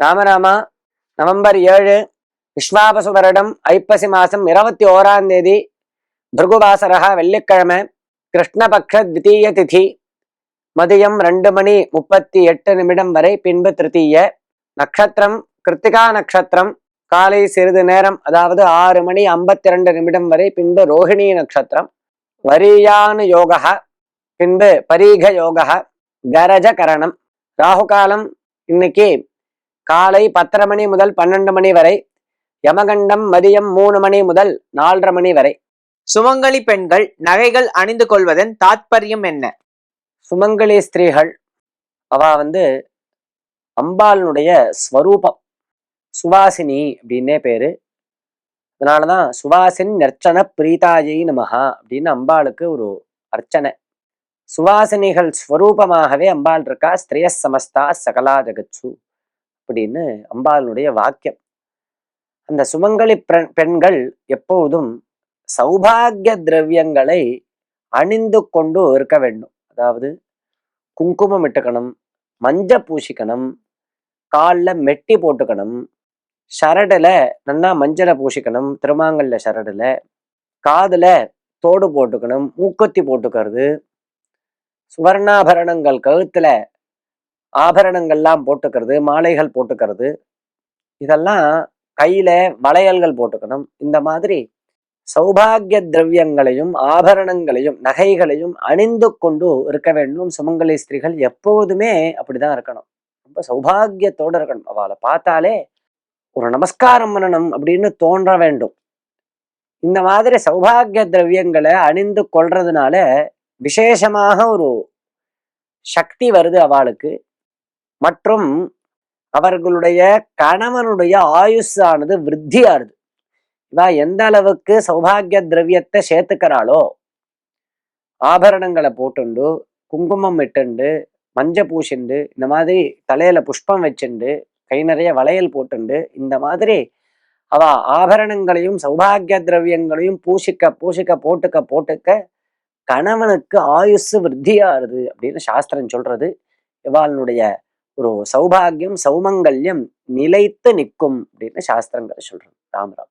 ராமராமா November ஏழு விஸ்வாபசு வருடம் ஐப்பசி மாதம் இருபத்தி ஓராம் தேதி பிருகுவாசரகா வெள்ளிக்கிழமை கிருஷ்ணபக்ஷ த்விதீய திதி மதியம் ரெண்டு மணி முப்பத்தி எட்டு நிமிடம் வரை பின்பு திருத்தீய. நட்சத்திரம் கிருத்திகா நட்சத்திரம் காலை சிறிது நேரம் அதாவது ஆறு மணி ஐம்பத்தி ரெண்டு நிமிடம் வரை பின்பு ரோஹிணி நட்சத்திரம். வரியானு யோகா பின்பு பரீக யோகா கரஜ கரணம். ராகுகாலம் இன்னைக்கு காலை பத்தரை மணி முதல் பன்னெண்டு மணி வரை யமகண்டம் மதியம் மூணு மணி முதல் நாலரை மணி வரை. சுமங்கலி பெண்கள் நகைகள் அணிந்து கொள்வதன் தாத்பரியம் என்ன? சுமங்கலி ஸ்திரீகள் அவ வந்து அம்பாளினுடைய ஸ்வரூபம். சுவாசினி அப்படின்னே பேரு. அதனாலதான் சுவாசின் நர்ச்சன பிரீதாஜி நமகா அப்படின்னு அம்பாளுக்கு ஒரு அர்ச்சனை. சுவாசினிகள் ஸ்வரூபமாகவே அம்பாள் இருக்கா? ஸ்திரிய சமஸ்தா சகலா ஜகத்சு அப்படின்னு அம்பாளுடைய வாக்கியம். அந்த சுமங்கலி பெண்- பெண்கள் எப்போதும் சௌபாகிய திரவியங்களை அணிந்து கொண்டு இருக்க வேண்டும். அதாவது குங்குமம் இட்டுக்கணும் மஞ்ச பூசிக்கணும் காலில் மெட்டி போட்டுக்கணும் ஷரடுல நல்லா மஞ்சளை பூசிக்கணும் திருமாங்கல்ல ஷரடுல காதுல தோடு போட்டுக்கணும் மூக்கத்தி போட்டுக்கிறது சுவர்ணாபரணங்கள் கழுத்துல ஆபரணங்கள்லாம் போட்டுக்கிறது மாலைகள் போட்டுக்கிறது. இதெல்லாம் கையில வளையல்கள் போட்டுக்கணும். இந்த மாதிரி சௌபாகிய திரவியங்களையும் ஆபரணங்களையும் நகைகளையும் அணிந்து கொண்டு இருக்க வேண்டும். சுமங்கலி ஸ்திரீகள் எப்போதுமே அப்படிதான் இருக்கணும். ரொம்ப சௌபாகியத்தோடு இருக்கணும். அவளை பார்த்தாலே ஒரு நமஸ்காரம் பண்ணணும் அப்படின்னு தோன்ற வேண்டும். இந்த மாதிரி சௌபாகிய திரவியங்களை அணிந்து கொள்றதுனால விசேஷமாக ஒரு சக்தி வருது அவளுக்கு. மற்றும் அவர்களுடைய கணவனுடைய ஆயுஷானது விருத்தியாருது இவா எந்த அளவுக்கு சௌபாகிய திரவியத்தை சேர்த்துக்கிறாளோ ஆபரணங்களை போட்டுண்டு குங்குமம் இட்டுண்டு மஞ்ச பூசிண்டு இந்த மாதிரி தலையில புஷ்பம் வச்சுண்டு கை நிறைய வளையல் போட்டுண்டு இந்த மாதிரி அவ ஆபரணங்களையும் சௌபாகிய திரவியங்களையும் பூசிக்க பூசிக்க போட்டுக்க போட்டுக்க கணவனுக்கு ஆயுசு விருத்தியாருது அப்படின்னு சாஸ்திரம் சொல்றது. இவாளுடைய ஒரு சௌபாகியம் சௌமங்கல்யம் நிலைத்து நிற்கும் அப்படின்னு சாஸ்திரங்கள் ராம் ராமராம்